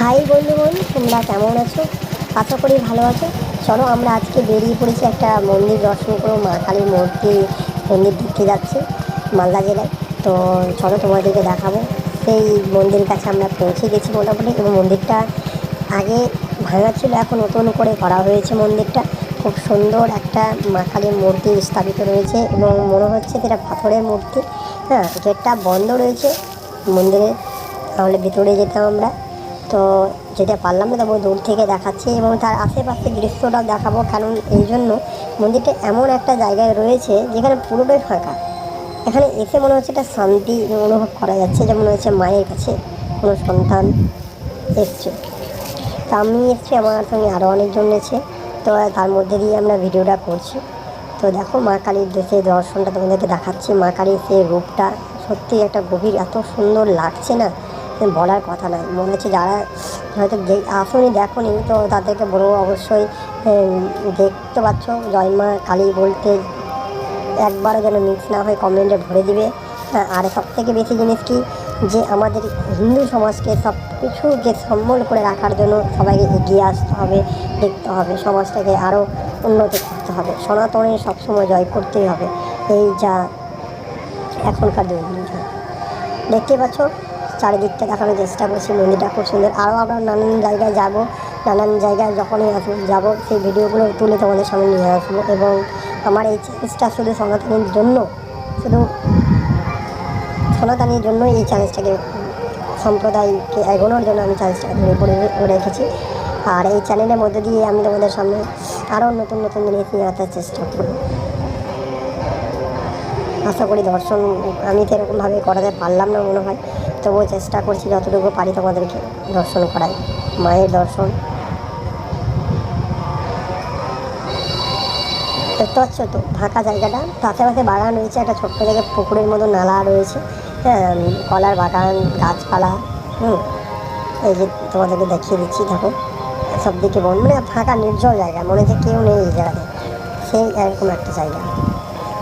High বন্ধুগণ, তোমরা কেমন আছো? আশা করি ভালো আছো। চলো আমরা আজকে বেরিয়ে পড়েছি একটা মন্দির দর্শন করব। মা কালীর মূর্তি মন্দির দেখতে যাচ্ছি মালদা জেলায়। তো চলো তোমাদেরকে দেখাবো। সেই মন্দিরের কাছে আমরা পৌঁছে গেছি মোটামুটি এবং মন্দিরটা আগে ভাঙা ছিল, এখন নতুন করে করা হয়েছে মন্দিরটা। খুব সুন্দর একটা মা কালীর মূর্তি স্থাপিত রয়েছে এবং মনে হচ্ছে যে এটা পাথরের মূর্তি। হ্যাঁ গেটটা বন্ধ রয়েছে মন্দিরে তাহলে ভিতরে যেতাম আমরা। তো যেটা পারলাম না, তবু দূর থেকে দেখাচ্ছি এবং তার আশেপাশে দৃশ্যটাও দেখাবো। কারণ এই জন্য মন্দিরটা এমন একটা জায়গায় রয়েছে যেখানে পুরোটাই ফাঁকা। এখানে এসে মনে হচ্ছে একটা শান্তি অনুভব করা যাচ্ছে যে মনে হচ্ছে মায়ের কাছে কোনো সন্তান এসছে। তা আমি এসছি, আমার সঙ্গে আরও অনেকজন এসেছে। তো তার মধ্যে দিয়ে আমরা ভিডিওটা করছি। তো দেখো, মা কালীর দেশে দর্শনটা তোমাদেরকে দেখাচ্ছি। মা কালীর সেই রূপটা সত্যি একটা গভীর, এত সুন্দর লাগছে না। বলার কথা নয়। মনে হচ্ছে যারা হয়তো আসোনি দেখোনি তো তাদেরকে বলব অবশ্যই দেখতে পাচ্ছ জয় মা কালী বলতে একবারও যেন মিক্স না হয়ে কমেন্টে ভরে দিবে। হ্যাঁ, আর সব থেকে বেশি জিনিস কি যে আমাদের হিন্দু সমাজকে সব কিছুকে সম্বল করে রাখার জন্য সবাইকে এগিয়ে আসতে হবে দেখতে হবে সমাজটাকে আরও উন্নত করতে হবে। সনাতনের সবসময় জয় করতেই হবে। এই যা এখনকার দিন। দেখতে পাচ্ছ চারিদিকটা দেখানোর চেষ্টা করছি মন্দিরটা খুব সুন্দর। আরও আমরা নানান জায়গায় যাব, নানান জায়গায় যখনই আসব, যাব, সেই ভিডিওগুলো তুলে তোমাদের সামনে নিয়ে আসব। এবং আমার এই চ্যালেঞ্জটা শুধু সনাতনীর জন্য, শুধু সনাতনীর জন্য এই চ্যালেঞ্জটাকে, সম্প্রদায়কে এগোনোর জন্য আমি চ্যালেঞ্জটাকে ধরে করে রেখেছি। আর এই চ্যানেলের মধ্যে দিয়ে আমি তোমাদের সামনে আরও নতুন নতুন জিনিস নিয়ে আসার চেষ্টা করব। আশা করি দর্শন আমি তো এরকমভাবে করাতে পারলাম না মনে হয়। তবুও চেষ্টা করছি যতটুকু পারি তোমাদেরকে দর্শন করাই। মায়ের দর্শন। দেখতে পাচ্ছ তো, ফাঁকা জায়গাটা। পাশে পাশে বাগান রয়েছে, একটা ছোট্ট জায়গায় পুকুরের মতো নালা রয়েছে। হ্যাঁ কলার বাগান, গাছপালা, হুম। এই যে তোমাদেরকে দেখিয়ে দিচ্ছি, দেখো। সব দিকে বন মানে ফাঁকা নির্জল জায়গা, মনে হচ্ছে কেউ নেই এই জায়গাতে। সেই এরকম একটা জায়গা।